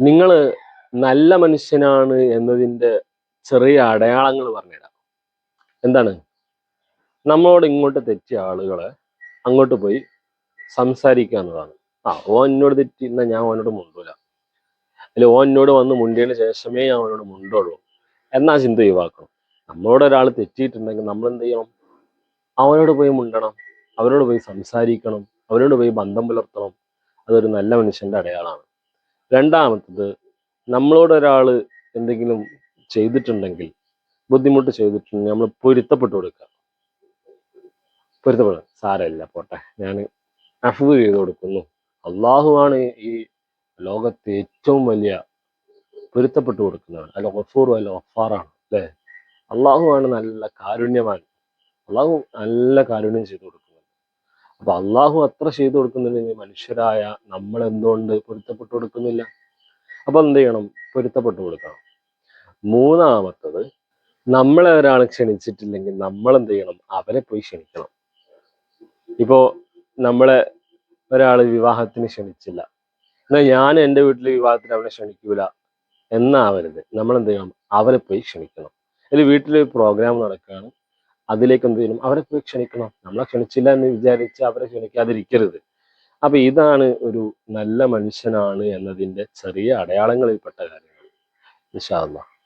നിങ്ങൾ നല്ല മനുഷ്യനാണ് എന്നതിന്റെ ചെറിയ അടയാളങ്ങൾ പറഞ്ഞുതരാം. എന്താണ്? നമ്മളോട് ഇങ്ങോട്ട് തെറ്റിയ ആളുകളെ അങ്ങോട്ട് പോയി സംസാരിക്കുക എന്നതാണ്. ആ ഓൻ എന്നോട് തെറ്റി എന്നാൽ ഞാൻ അവനോട് മുണ്ടൂല. അല്ലെ ഓൻ എന്നോട് വന്ന് മുണ്ടിയതിന് ശേഷമേ ഞാൻ അവനോട് മുണ്ടുള്ളൂ എന്നാ ചിന്ത ഒഴിവാക്കണം. നമ്മളോട് ഒരാൾ തെറ്റിയിട്ടുണ്ടെങ്കിൽ നമ്മൾ എന്ത് ചെയ്യണം? അവനോട് പോയി മുണ്ടണം. അവരോട് പോയി സംസാരിക്കണം. അവരോട് പോയി ബന്ധം പുലർത്തണം. അതൊരു നല്ല മനുഷ്യന്റെ അടയാളമാണ്. രണ്ടാമത്തത് നമ്മളോട് ഒരാൾ എന്തെങ്കിലും ചെയ്തിട്ടുണ്ടെങ്കിൽ ബുദ്ധിമുട്ട് ചെയ്തിട്ടുണ്ടെങ്കിൽ നമ്മൾ പൊരുത്തപ്പെട്ടു കൊടുക്കുക. പൊരുത്തപ്പെടുക സാരമില്ല പോട്ടെ. ഞാൻ അഫ്വ് ചെയ്ത് കൊടുക്കുന്നു. അള്ളാഹുവാണ് ഈ ലോകത്തെ ഏറ്റവും വലിയ പൊരുത്തപ്പെട്ടു കൊടുക്കുന്നതാണ് അല്ല ഒഫൂർ അല്ല ഒഫാറാണ് അല്ലേ? അള്ളാഹുവാണ് നല്ല കാരുണ്യമാണ് അള്ളാഹു നല്ല കാരുണ്യം ചെയ്തു കൊടുക്കുന്നത് അപ്പൊ അള്ളാഹു അത്ര ചെയ്തു കൊടുക്കുന്നുണ്ടെങ്കിൽ മനുഷ്യരായ നമ്മൾ എന്തുകൊണ്ട് പൊരുത്തപ്പെട്ടു കൊടുക്കുന്നില്ല? അപ്പൊ എന്ത് ചെയ്യണം? പൊരുത്തപ്പെട്ടു കൊടുക്കണം. മൂന്നാമത്തത് നമ്മളെ ഒരാൾ ക്ഷണിച്ചിട്ടില്ലെങ്കിൽ നമ്മൾ എന്ത് ചെയ്യണം? അവരെ പോയി ക്ഷണിക്കണം. ഇപ്പോ നമ്മളെ ഒരാൾ വിവാഹത്തിന് ക്ഷണിച്ചില്ല. എന്നാൽ ഞാൻ എന്റെ വീട്ടിൽ വിവാഹത്തിന് അവനെ ക്ഷണിക്കൂല എന്നാവരുത്. നമ്മൾ എന്ത് ചെയ്യണം? അവരെ പോയി ക്ഷണിക്കണം. അതിൽ വീട്ടിൽ പ്രോഗ്രാം നടക്കുകയാണ്. അതിലേക്ക് എന്ത് ചെയ്യണം? അവരെ പോയി ക്ഷണിക്കണം. നമ്മളെ ക്ഷണിച്ചില്ല എന്ന് വിചാരിച്ച് അവരെ ക്ഷണിക്കാതിരിക്കരുത്. അപ്പൊ ഇതാണ് ഒരു നല്ല മനുഷ്യനാണ് എന്നതിന്റെ ചെറിയ അടയാളങ്ങളിൽപ്പെട്ട കാര്യങ്ങൾ. അല്ലാ